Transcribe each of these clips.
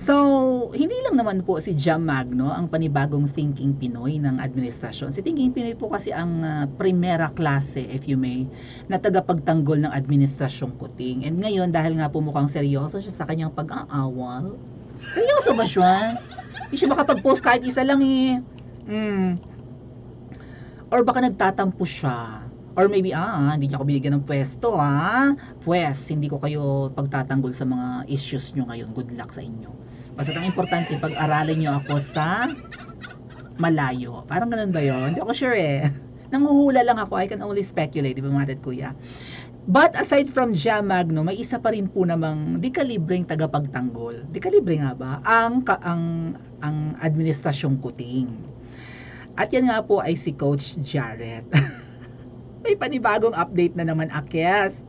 So, hindi lang naman po si Jam Magno ang panibagong Thinking Pinoy ng administrasyon. Si Thinking Pinoy po kasi ang ah, primera klase, if you may, na tagapagtanggol ng administrasyong kuting. And ngayon, dahil nga po mukhang seryoso siya sa kanyang pag-aawal, seryoso ba siya? Hindi siya makapag-post kahit isa lang eh. Mm. Or baka nagtatampo siya. Or maybe, ah, hindi niya ako binigyan ng pwesto, ah. Pwes, hindi ko kayo pagtatanggol sa mga issues nyo ngayon. Good luck sa inyo. Basta ang importante, pag-aralin nyo ako sa malayo. Parang ganun ba yon? Hindi ako sure eh. Nanguhula lang ako. I can only speculate, di ba mga dad, kuya? But aside from Jam Magno, may isa pa rin po namang di kalibreng tagapagtanggol. Di kalibre nga ba? Ang, ka, ang, ang administrasyong kuting. At yan nga po ay si Coach Jarrett. may panibagong update na naman, Akes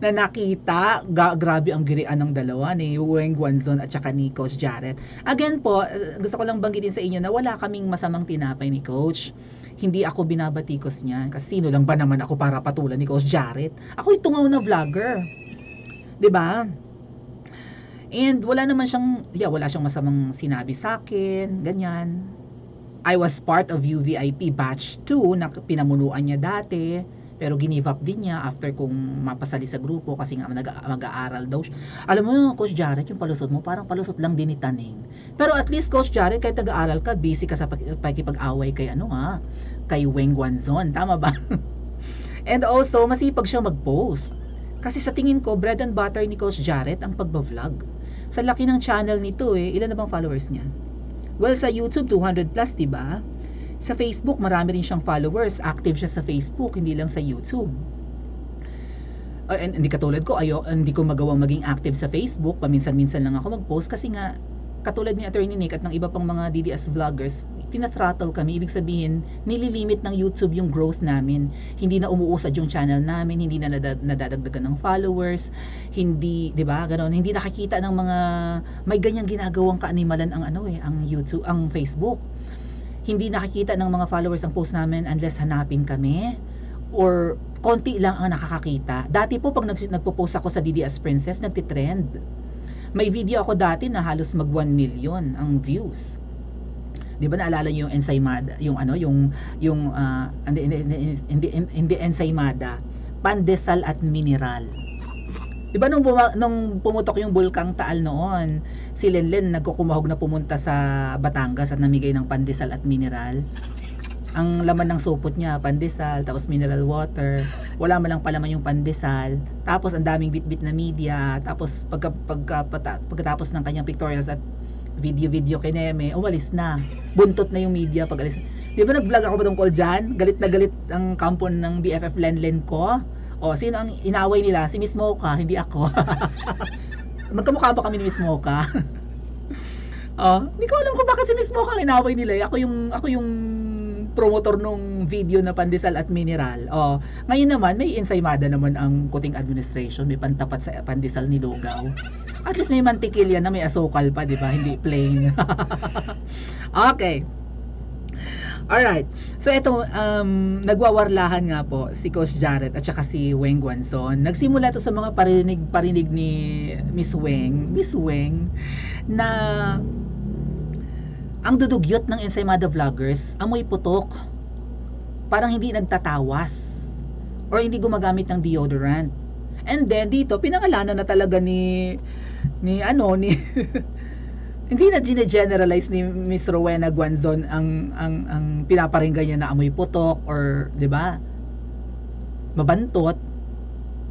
na nakita, ga- grabe ang girian ng dalawa ni Weng Guanzon at saka ni Coach Jarrett. Again po, gusto ko lang banggitin sa inyo na wala kaming masamang tinapay ni Coach. Hindi ako binabatikos niya. Kasi sino lang ba naman ako para patulan ni Coach Jarrett? Ako yung tungaw na vlogger. 'Di ba? And wala naman siyang, yeah, wala siyang masamang sinabi sa akin, ganyan. I was part of UVIP batch 2 na pinamunuan niya dati pero ginive up din niya after kung mapasali sa grupo kasi nga mag-aaral daw siya. Alam mo, Coach Jared, yung palusot mo, parang palusot lang din ni Taning. Pero at least, Coach Jared, kahit nag-aaral ka, busy ka sa pag- pakikipag-away kay ano nga, kay Weng Guanzon. Tama ba? And also, masipag siya mag-post. Kasi sa tingin ko, bread and butter ni Coach Jared ang pagbablog. Sa laki ng channel nito eh, ilan na bang followers niya? Well, sa YouTube, 200 plus, di ba? Sa Facebook, marami rin siyang followers. Active siya sa Facebook, hindi lang sa YouTube. Uh, and, hindi katulad ko, ayo, hindi ko magawang maging active sa Facebook. Paminsan-minsan lang ako mag-post kasi nga, katulad ni Attorney Nick at ng iba pang mga DDS vloggers, tinathrottle kami. Ibig sabihin, nililimit ng YouTube yung growth namin. Hindi na umuusad yung channel namin, hindi na nadad- nadadagdagan ng followers, hindi, 'di ba? Ganon, hindi nakikita ng mga may ganyang ginagawang kaanimalan ang ano eh, ang YouTube, ang Facebook. Hindi nakikita ng mga followers ang post namin unless hanapin kami or konti lang ang nakakakita. Dati po pag nag- nagpo-post ako sa DDS Princess, nagtitrend. May video ako dati na halos mag 1 million ang views. 'Di ba naalala niyo yung ensaymada, yung ano, yung yung hindi, hindi, hindi ensaymada, pandesal at mineral. 'Di ba nung buma- nung pumutok yung bulkang Taal noon, si Lenlen nagkukumahog na pumunta sa Batangas at namigay ng pandesal at mineral. Ang laman ng supot niya, pandesal, tapos mineral water. Wala man lang palaman yung pandesal. Tapos ang daming bit-bit na media. Tapos pagka, pagka, pata- pagkatapos ng kanyang pictorials at video-video kay Neme, umalis na. Buntot na yung media pag alis. Di ba nag-vlog ako ba tungkol dyan? Galit na galit ang kampo ng BFF Lenlen ko. O, sino ang inaway nila? Si Miss Mocha, hindi ako. Magkamukha ba kami ni Miss Mocha? oh, hindi ko alam kung bakit si Miss Mocha ang inaway nila. eh. Ako yung, ako yung promotor nung video na pandesal at mineral. Oh, ngayon naman may ensaymada naman ang kuting administration, may pantapat sa pandesal ni Lugaw. At least may mantikilya na may asukal pa, 'di ba? Hindi plain. okay. Alright. So ito, um, nagwawarlahan nga po si Coach Jarrett at saka si Weng Guanzon. Nagsimula to sa mga parinig-parinig ni Miss Weng, Miss Weng, na ang dudugyot ng Ensaymada Vloggers, amoy putok. Parang hindi nagtatawas. Or hindi gumagamit ng deodorant. And then dito, pinangalanan na talaga ni ni ano ni hindi na gine-generalize ni Miss Rowena Guanzon ang ang ang pinaparinggan niya na amoy putok or 'di ba? Mabantot.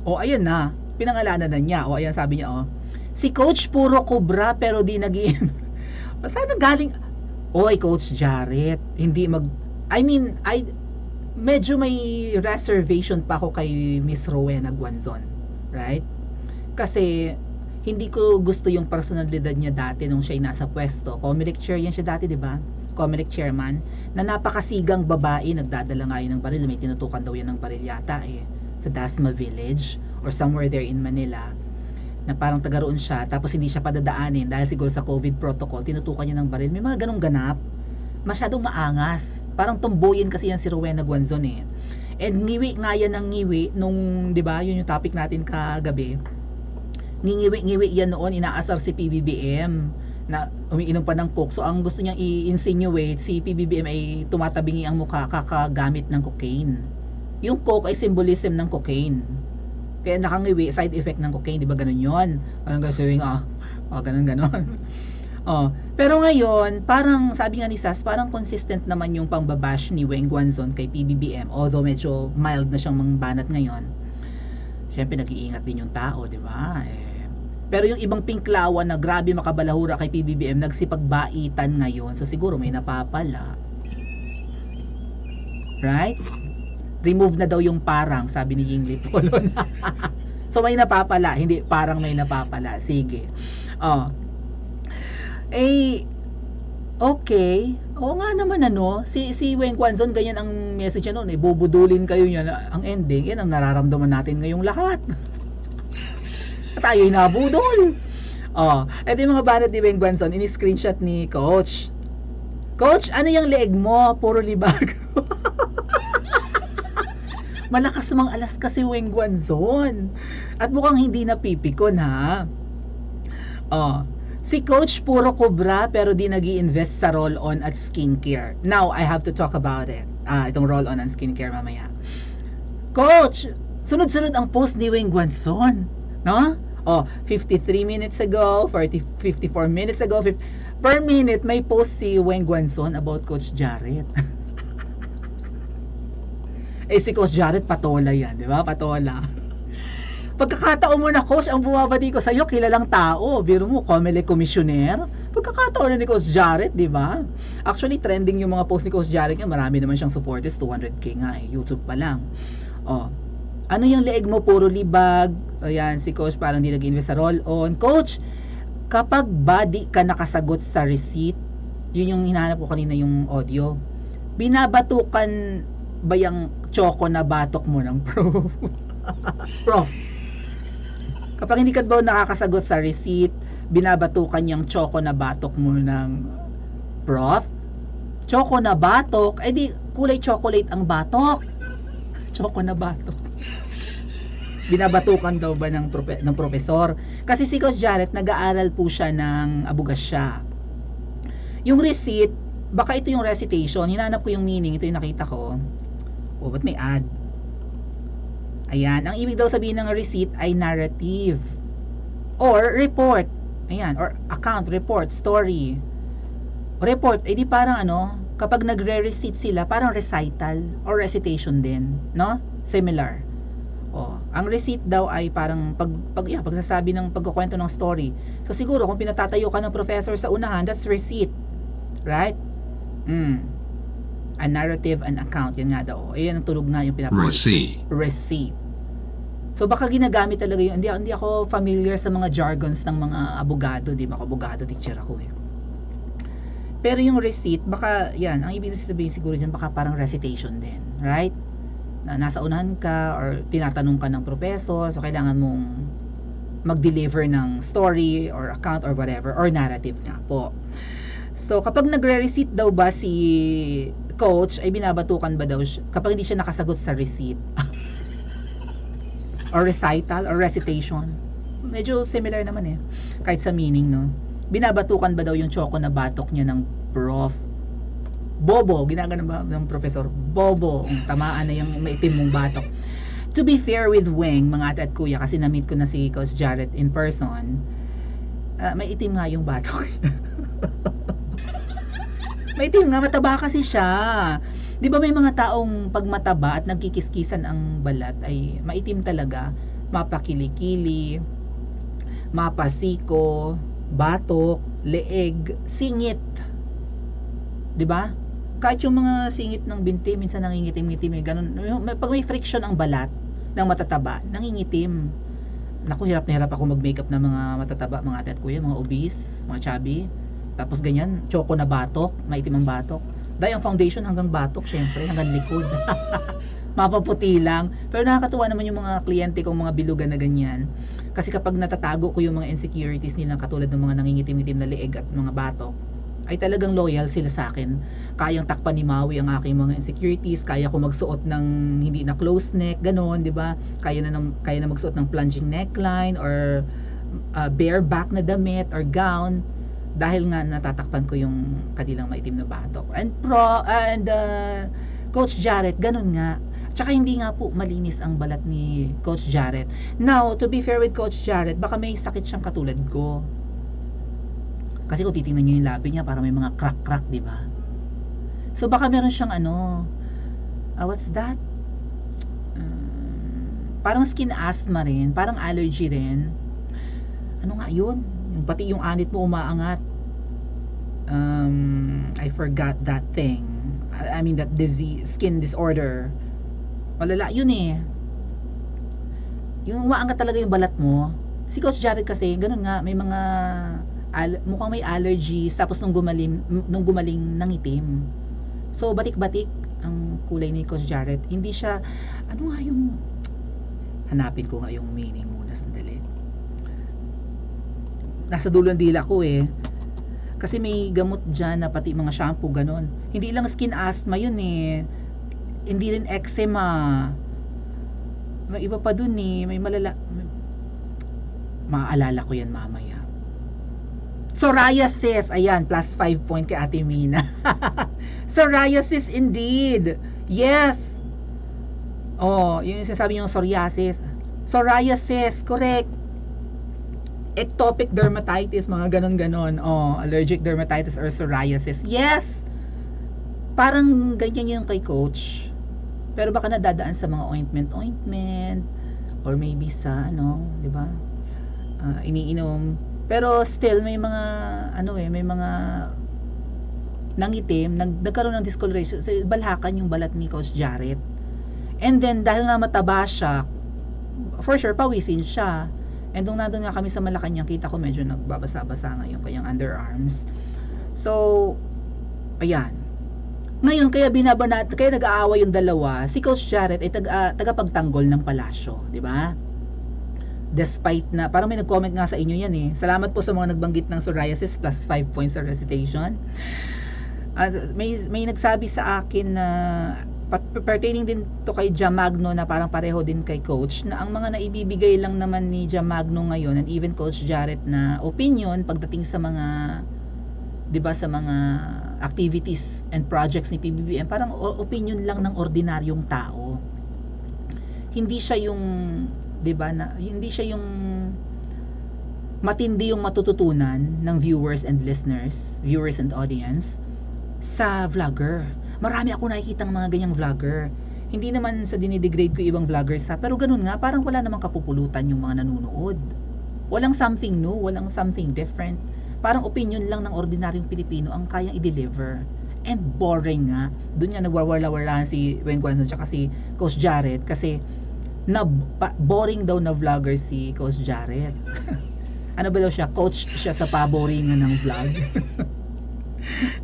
O ayan na, pinangalanan na niya. O ayan sabi niya oh. Si coach puro kubra pero di naging Saan galing? Oy, Coach Jarrett, hindi mag I mean, I medyo may reservation pa ako kay Miss Rowena Guanzon, right? Kasi hindi ko gusto yung personalidad niya dati nung siya nasa pwesto. Comelec chair siya dati, di ba? Comelec chairman, na napakasigang babae, nagdadala nga ng baril. May tinutukan daw yan ng baril yata eh, sa Dasma Village or somewhere there in Manila. Na parang taga roon siya tapos hindi siya padadaanin. Dahil siguro sa COVID protocol tinutukan niya ng baril. May mga ganong ganap. Masyadong maangas. Parang tumboyin kasi yan si Rowena Guanzon eh. And ngiwi nga yan ng ngiwi nung di ba yun yung topic natin kagabi ngingiwi-ngiwi yan noon inaasar si PBBM na umiinom pa ng coke. So ang gusto niyang i-insinuate si PBBM ay tumatabingi ang mukha kakagamit ng cocaine. Yung coke ay symbolism ng cocaine. Kaya nakangiwi, side effect ng cocaine, di ba ganun yon? Anong gagawin ah, oh, ganun ganon. oh, pero ngayon, parang sabi nga ni Sas, parang consistent naman yung pangbabash ni Weng Guanzon kay PBBM, although medyo mild na siyang mangbanat ngayon. Siyempre nag-iingat din yung tao, di ba? Eh, pero yung ibang pinklawan na grabe makabalahura kay PBBM, nagsipagbaitan ngayon. So siguro may napapala. Right? Remove na daw yung parang, sabi ni Yingli Polon. so may napapala, hindi parang may napapala. Sige. Oh. Eh, okay. Oo nga naman ano, si si Weng Kwanzon ganyan ang message niya noon, eh, bubudulin kayo niya ang ending, yan ang nararamdaman natin ngayong lahat. tayo'y nabudol. Oh, eto yung mga banat ni Weng Guanzon, ini-screenshot ni Coach. Coach, ano yung leeg mo? Puro libag. Malakas mang alas kasi Weng Guanzon. At mukhang hindi napipikon ha. Oh, si Coach puro kobra pero di nag invest sa roll-on at skincare. Now, I have to talk about it. Ah, itong roll-on and skincare mamaya. Coach, sunod-sunod ang post ni Weng Guanzon. No? Oh, 53 minutes ago, 40, 54 minutes ago, 50, per minute may post si Weng Guanzon about Coach Jarrett. eh si Coach Jarrett patola yan, di ba? Patola. Pagkakataon mo na, Coach, ang bumabati ko sa'yo, kilalang tao. Biro mo, Comelec Commissioner. Pagkakataon na ni Coach Jarrett, di ba? Actually, trending yung mga post ni Coach Jarrett niya. Marami naman siyang supporters, 200k nga eh. YouTube pa lang. Oh, ano yung leeg mo? Puro libag. Ayan, si coach parang di nag-invest sa roll-on. Coach, kapag body ka nakasagot sa receipt, yun yung hinahanap ko kanina yung audio. Binabatukan ba yung choco na batok mo ng prof? prof. Kapag hindi ka ba nakakasagot sa receipt, binabatukan yung choco na batok mo ng prof? Choco na batok? Eh di, kulay chocolate ang batok. Choco na batok binabatukan daw ba ng, prope, ng profesor. Kasi si Coach Jarrett, nag-aaral po siya ng abugasya. Yung receipt, baka ito yung recitation, hinanap ko yung meaning, ito yung nakita ko. Oh, ba't may ad? Ayan, ang ibig daw sabihin ng receipt ay narrative. Or report. Ayan, or account, report, story. Report, eh di parang ano, kapag nagre-receipt sila, parang recital or recitation din, no? Similar. Oh, ang receipt daw ay parang pag, pag yeah, pagsasabi ng pagkukwento ng story. So siguro kung pinatatayo ka ng professor sa unahan, that's receipt. Right? Mm. A narrative and account, yan nga daw. Ayan ang tulog nga yung pinapakita. Receipt. Receipt. So baka ginagamit talaga yun. Hindi, hindi ako familiar sa mga jargons ng mga abogado, di ba? Ako abogado, teacher ako eh. Pero yung receipt, baka, yan, ang ibig sabihin siguro dyan, baka parang recitation din. Right? Na nasa unahan ka or tinatanong ka ng professor. So kailangan mong mag-deliver ng story or account or whatever or narrative nga po. So kapag nagre-receipt daw ba si coach ay binabatukan ba daw siya? Kapag hindi siya nakasagot sa receipt. Or recital or recitation. Medyo similar naman eh. Kahit sa meaning no? Binabatukan ba daw yung choco na batok niya ng prof bobo, ginagano ba ng professor, bobo, tamaan na yung maitim mong batok. To be fair with Weng, mga ate at kuya, kasi na-meet ko na si Coach Jarrett in person, uh, may itim nga yung batok. may itim nga, mataba kasi siya. Di ba may mga taong pag mataba at nagkikiskisan ang balat ay maitim talaga, mapakilikili, mapasiko, batok, leeg, singit. 'di ba? Kahit yung mga singit ng binti, minsan nangingitim-ngitim eh, ganun. Pag may friction ang balat ng matataba, nangingitim. Naku, hirap na hirap ako mag-makeup ng mga matataba, mga ate at kuya, mga obese, mga chubby. Tapos ganyan, choco na batok, maitim ang batok. Dahil ang foundation hanggang batok, syempre, hanggang likod. Mapaputi lang. Pero nakakatuwa naman yung mga kliyente kong mga bilugan na ganyan. Kasi kapag natatago ko yung mga insecurities nila katulad ng mga nangingitim-ngitim na leeg at mga batok, ay talagang loyal sila sa akin. Kayang takpan ni Maui ang aking mga insecurities, kaya ko magsuot ng hindi na close neck, ganon, 'di ba? Kaya na ng, kaya na magsuot ng plunging neckline or uh, bare back na damit or gown dahil nga natatakpan ko yung kanilang maitim na batok. And pro and uh, Coach Jarrett, ganun nga. Tsaka hindi nga po malinis ang balat ni Coach Jarrett. Now, to be fair with Coach Jarrett, baka may sakit siyang katulad ko. Kasi kung titingnan niyo yung labi niya, parang may mga crack-crack, di ba? So baka meron siyang ano, ah, what's that? Um, parang skin asthma rin, parang allergy rin. Ano nga yun? Yung pati yung anit mo umaangat. Um, I forgot that thing. I mean that disease, skin disorder. Malala yun eh. Yung umaangat talaga yung balat mo. Si Coach Jared kasi, ganun nga, may mga al- mukhang may allergies tapos nung gumaling nung gumaling nangitim. So batik-batik ang kulay ni Coach Jared. Hindi siya ano nga yung hanapin ko nga yung meaning muna sandali. Nasa dulo ng dila ko eh. Kasi may gamot dyan na pati mga shampoo ganon. Hindi lang skin asthma yun eh. Hindi rin eczema. May iba pa dun eh. May malala... Maaalala ko yan mamaya. Psoriasis. Ayan, plus 5 point kay Ate Mina. psoriasis indeed. Yes. Oh, yun yung sinasabi yung psoriasis. Psoriasis, correct. Ectopic dermatitis, mga ganon-ganon. Oh, allergic dermatitis or psoriasis. Yes. Parang ganyan yung kay coach. Pero baka nadadaan sa mga ointment, ointment or maybe sa ano, 'di ba? Ah, iniinom pero still may mga ano eh, may mga nangitim, nag, nagkaroon ng discoloration sa balhakan yung balat ni Coach Jarrett. And then dahil nga mataba siya, for sure pawisin siya. And nung nandun nga kami sa Malacanang, kita ko medyo nagbabasa-basa nga yung kanyang underarms. So, ayan. Ngayon, kaya binabanat, kaya nag-aaway yung dalawa, si Coach Jarrett ay tag, ah, tagapagtanggol ng palasyo, di ba? Despite na, parang may nag-comment nga sa inyo yan eh. Salamat po sa mga nagbanggit ng psoriasis plus 5 points sa recitation. At may, may nagsabi sa akin na pertaining din to kay Jamagno na parang pareho din kay coach na ang mga naibibigay lang naman ni Jamagno ngayon and even coach Jarrett na opinion pagdating sa mga 'di ba sa mga activities and projects ni PBBM parang opinion lang ng ordinaryong tao hindi siya yung 'di ba na hindi siya yung matindi yung matututunan ng viewers and listeners, viewers and audience sa vlogger. Marami ako nakikita ng mga ganyang vlogger. Hindi naman sa dinidegrade ko ibang vloggers ha, pero ganun nga, parang wala namang kapupulutan yung mga nanonood. Walang something new, walang something different. Parang opinion lang ng ordinaryong Pilipino ang kayang i-deliver. And boring nga. Doon nga nagwawala-wala si Wen Guanzon at si Coach Jared kasi na boring daw na vlogger si Coach Jared. ano ba daw siya? Coach siya sa paboringan ng vlog.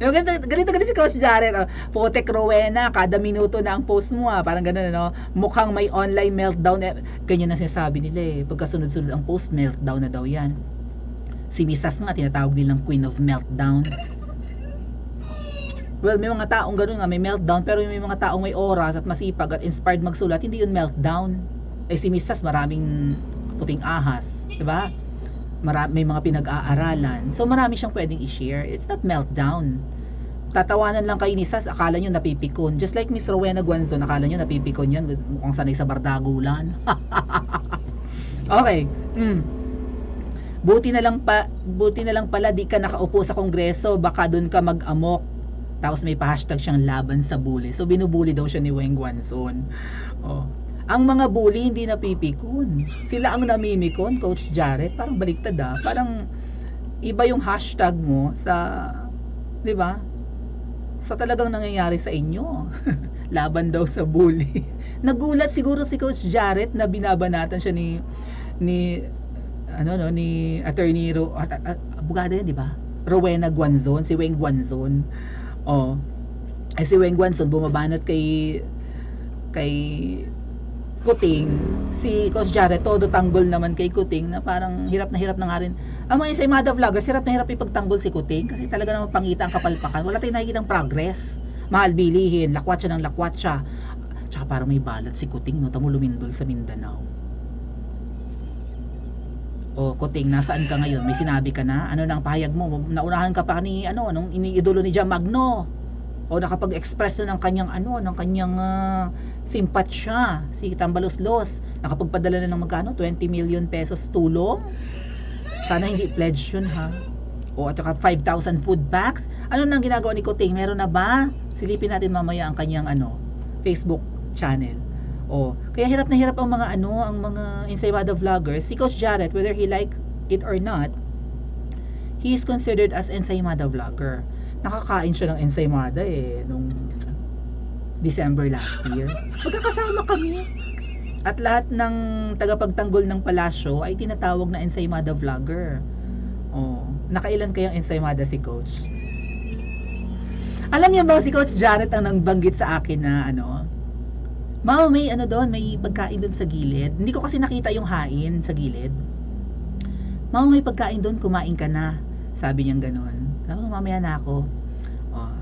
Yung ganito, ganito, ganito si Coach Jared. Oh, Putek Rowena, kada minuto na ang post mo ah. Parang ganun, no? Mukhang may online meltdown. Eh, ganyan na sinasabi nila eh. Pagkasunod-sunod ang post, meltdown na daw yan. Si Misas nga, tinatawag nilang Queen of Meltdown. Well, may mga taong ganun nga, may meltdown, pero may mga taong may oras at masipag at inspired magsulat, hindi yun meltdown. Eh si Misas, maraming puting ahas, di ba? Mara- may mga pinag-aaralan. So marami siyang pwedeng i-share. It's not meltdown. Tatawanan lang kayo ni Sas, akala nyo napipikon. Just like Miss Rowena Guanzon, akala nyo napipikon yan. Mukhang sanay sa bardagulan. okay. Mm. Buti na lang pa, buti na lang pala di ka nakaupo sa kongreso, baka doon ka mag-amok. Tapos may pa-hashtag siyang laban sa bully. So binubuli daw siya ni Weng Guanzon. Oh. Ang mga bully hindi napipikon. Sila ang namimikon, Coach Jared. Parang baliktad ah. Parang iba yung hashtag mo sa, di ba? Sa talagang nangyayari sa inyo. Laban daw sa bully. Nagulat siguro si Coach Jared na binabanatan siya ni ni ano no ni attorney Ro, abogado yan, di ba? Rowena Guanzon, si Weng Guanzon. Oh. Ay si Weng Guanzon bumabanat kay kay Kuting, si Coach Jared, todo tanggol naman kay Kuting na parang hirap na hirap na nga rin. Ang mga sa Imada Vloggers, hirap na hirap ipagtanggol si Kuting kasi talaga naman pangita ang kapalpakan. Wala tayong nakikitang progress. Mahal bilihin, lakwat siya ng lakwat siya. Tsaka parang may balat si Kuting, no? Tamo lumindol sa Mindanao. O, Kuting, nasaan ka ngayon? May sinabi ka na? Ano nang pahayag mo? Naunahan ka pa ni, ano, nung iniidolo ni Jam Magno. O nakapag-express na ng kanyang, ano, ng kanyang ah, simpatsya, si Tambaloslos. Nakapagpadala na ng magkano? 20 million pesos tulong? Sana hindi pledge yun, ha? O, at saka 5,000 food packs. Ano nang ginagawa ni Kuting? Meron na ba? Silipin natin mamaya ang kanyang, ano, Facebook channel. Oh, kaya hirap na hirap ang mga ano, ang mga Ensaymada vloggers. Si Coach Jarrett, whether he like it or not, he is considered as Ensaymada vlogger. Nakakain siya ng Ensaymada eh nung December last year. Magkakasama kami. At lahat ng tagapagtanggol ng palasyo ay tinatawag na Ensaymada vlogger. Oh, nakailan kayang Ensaymada si Coach? Alam niyo ba si Coach Jarrett ang nangbanggit sa akin na ano, Mama, may ano doon, may pagkain doon sa gilid. Hindi ko kasi nakita yung hain sa gilid. Mama, may pagkain doon, kumain ka na. Sabi niya gano'n. Sabi ko, mamaya na ako. Oh,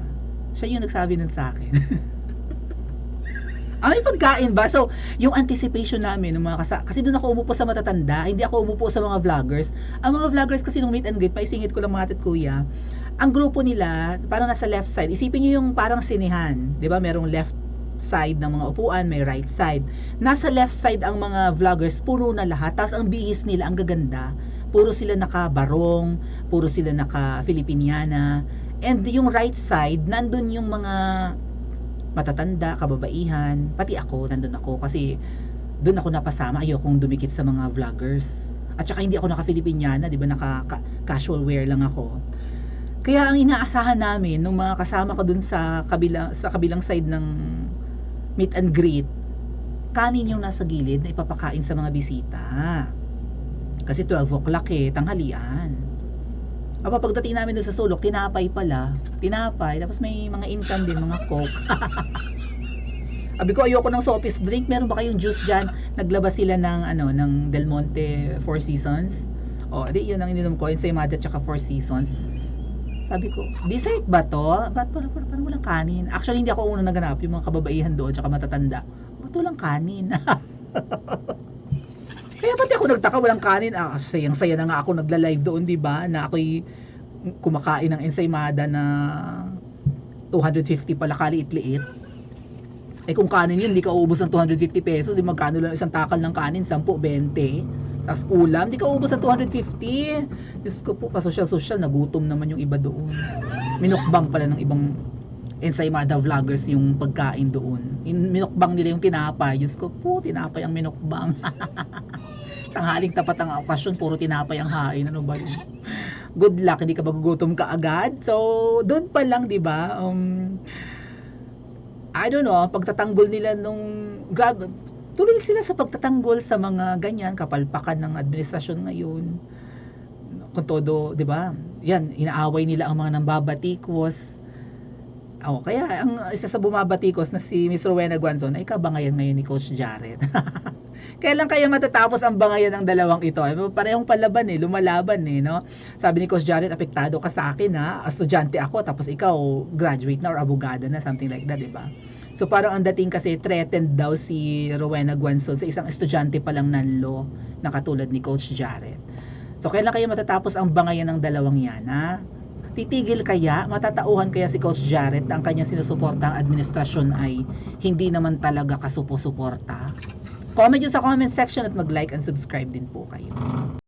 siya yung nagsabi nun sa akin. ah, may pagkain ba? So, yung anticipation namin, ng mga kasa- kasi doon ako umupo sa matatanda, hindi ako umupo sa mga vloggers. Ang mga vloggers kasi nung meet and greet, paisingit ko lang mga tit kuya, ang grupo nila, parang nasa left side. Isipin niyo yung parang sinihan. Di ba? Merong left side ng mga upuan, may right side. Nasa left side ang mga vloggers, puro na lahat. Tapos ang bihis nila, ang gaganda. Puro sila naka-barong, puro sila naka-Filipiniana. And yung right side, nandun yung mga matatanda, kababaihan. Pati ako, nandun ako. Kasi doon ako napasama. Ayokong dumikit sa mga vloggers. At saka hindi ako naka-Filipiniana, di ba? Naka-casual wear lang ako. Kaya ang inaasahan namin nung mga kasama ko dun sa kabilang sa kabilang side ng meet and greet, kanin yung nasa gilid na ipapakain sa mga bisita. Kasi 12 o'clock eh, tanghalian. Aba, pagdating namin doon sa sulok, tinapay pala. Tinapay, tapos may mga income din, mga coke. Sabi ko, ayoko ng soft drink. Meron ba kayong juice dyan? Naglabas sila ng, ano, ng Del Monte Four Seasons. O, di, yun ang ininom ko. Ensaymada tsaka Four Seasons. Sabi ko, dessert ba to? Ba't parang, parang, parang walang kanin? Actually, hindi ako unang naganap. Yung mga kababaihan doon, tsaka matatanda. Ba't walang kanin? Kaya pati ako nagtaka, walang kanin. Ah, sayang-saya na nga ako nagla-live doon, di ba? Na ako'y kumakain ng ensaymada na 250 pala kaliit-liit. Eh kung kanin yun, hindi ka uubos ng 250 pesos. Di magkano lang isang takal ng kanin? 10, 20. Tapos ulam, di ka uubos ng 250. Diyos ko po, pasosyal-sosyal, nagutom naman yung iba doon. Minukbang pala ng ibang ensaymada vloggers yung pagkain doon. In, minukbang nila yung tinapay. Diyos ko po, tinapay ang minukbang. Tanghaling tapat ang okasyon, puro tinapay ang hain. Ano ba yun? Good luck, hindi ka magugutom ka agad. So, doon pa lang, di ba? Um, I don't know, pagtatanggol nila nung grab tuloy sila sa pagtatanggol sa mga ganyan kapalpakan ng administrasyon ngayon. Kung todo, 'di ba? Yan, inaaway nila ang mga nambabatikos. Oh, kaya ang isa sa bumabatikos na si Miss Rowena Guanzon ay kabangayan ngayon ni Coach Jared. Kailan kaya matatapos ang bangayan ng dalawang ito? Eh, Parehong palaban eh, lumalaban eh, no? Sabi ni Coach Jared, apektado ka sa akin ha, estudyante ako, tapos ikaw graduate na or abogada na, something like that, di ba? So parang ang dating kasi threatened daw si Rowena Guanzon sa isang estudyante pa lang ng law na katulad ni Coach Jared. So kailan kaya matatapos ang bangayan ng dalawang yan, ha? Titigil kaya, matatauhan kaya si Coach na ang kanyang sinusuporta ang administrasyon ay hindi naman talaga kasupo-suporta? Comment yun sa comment section at mag-like and subscribe din po kayo.